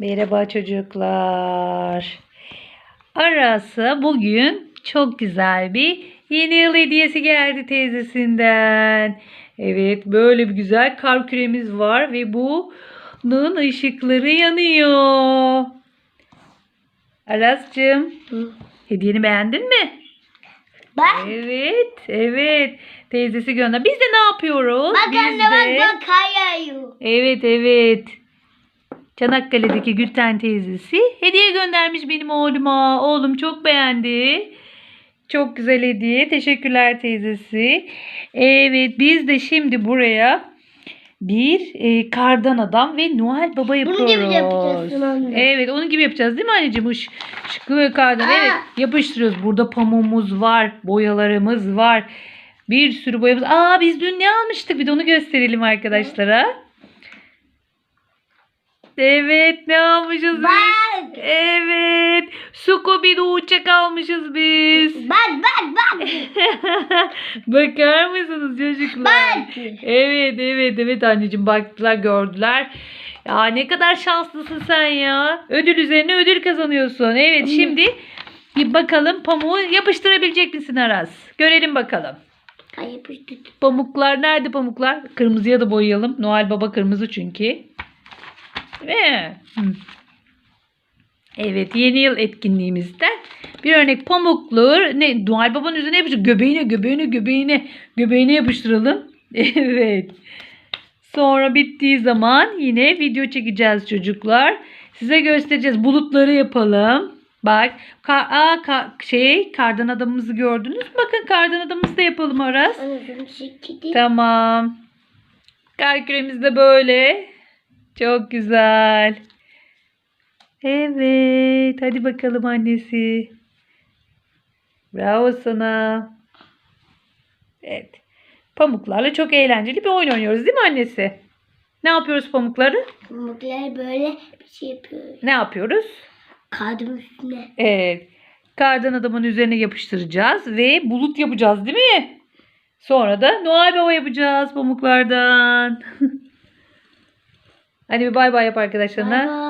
Merhaba çocuklar. Aras'a bugün çok güzel bir yeni yıl hediyesi geldi teyzesinden. Evet böyle bir güzel kar küremiz var ve bunun ışıkları yanıyor. Aras'cığım hediyeni beğendin mi? Bak. Evet, evet. Teyzesi gönder. Biz de ne yapıyoruz? Bak Biz anne bak de- bak kayıyor. Evet evet. Çanakkale'deki Gülten teyzesi hediye göndermiş benim oğluma. Oğlum çok beğendi. Çok güzel hediye. Teşekkürler teyzesi. Evet biz de şimdi buraya bir e, kardan adam ve Noel Baba yapıyoruz. gibi yapacaksın anne. Evet onun gibi yapacağız değil mi anneciğim? Bu ş- şıklı ve kardan. Aa. Evet yapıştırıyoruz. Burada pamuğumuz var. Boyalarımız var. Bir sürü boyamız. Aa biz dün ne almıştık? Bir de onu gösterelim arkadaşlara. Evet ne almışız biz? Bak. Evet. Scooby-Doo uçak almışız biz. Bak bak bak. Bakar mısınız çocuklar? Bak. Evet evet evet anneciğim baktılar gördüler. Ya ne kadar şanslısın sen ya. Ödül üzerine ödül kazanıyorsun. Evet şimdi bir bakalım pamuğu yapıştırabilecek misin Aras? Görelim bakalım. Ay yapıştı. Pamuklar nerede pamuklar? Kırmızıya da boyayalım. Noel Baba kırmızı çünkü. Hı. Evet yeni yıl etkinliğimizde bir örnek pamuklu ne Noel Baba'nın üzerine yapıştır. Göbeğine göbeğine göbeğine göbeğine yapıştıralım. Evet. Sonra bittiği zaman yine video çekeceğiz çocuklar. Size göstereceğiz. Bulutları yapalım. Bak. Ka aa, ka- şey kardan adamımızı gördünüz? Bakın kardan adamımızı da yapalım Aras. Tamam. Kar küremiz de böyle. Çok güzel. Evet. Hadi bakalım annesi. Bravo sana. Evet. Pamuklarla çok eğlenceli bir oyun oynuyoruz değil mi annesi? Ne yapıyoruz pamukları? Pamuklar böyle bir şey yapıyor. Ne yapıyoruz? Kadım üstüne. Evet. Kardan adamın üzerine yapıştıracağız ve bulut yapacağız değil mi? Sonra da Noel Baba yapacağız pamuklardan. Hadi bir bay bay yap arkadaşlarına. Bye bye.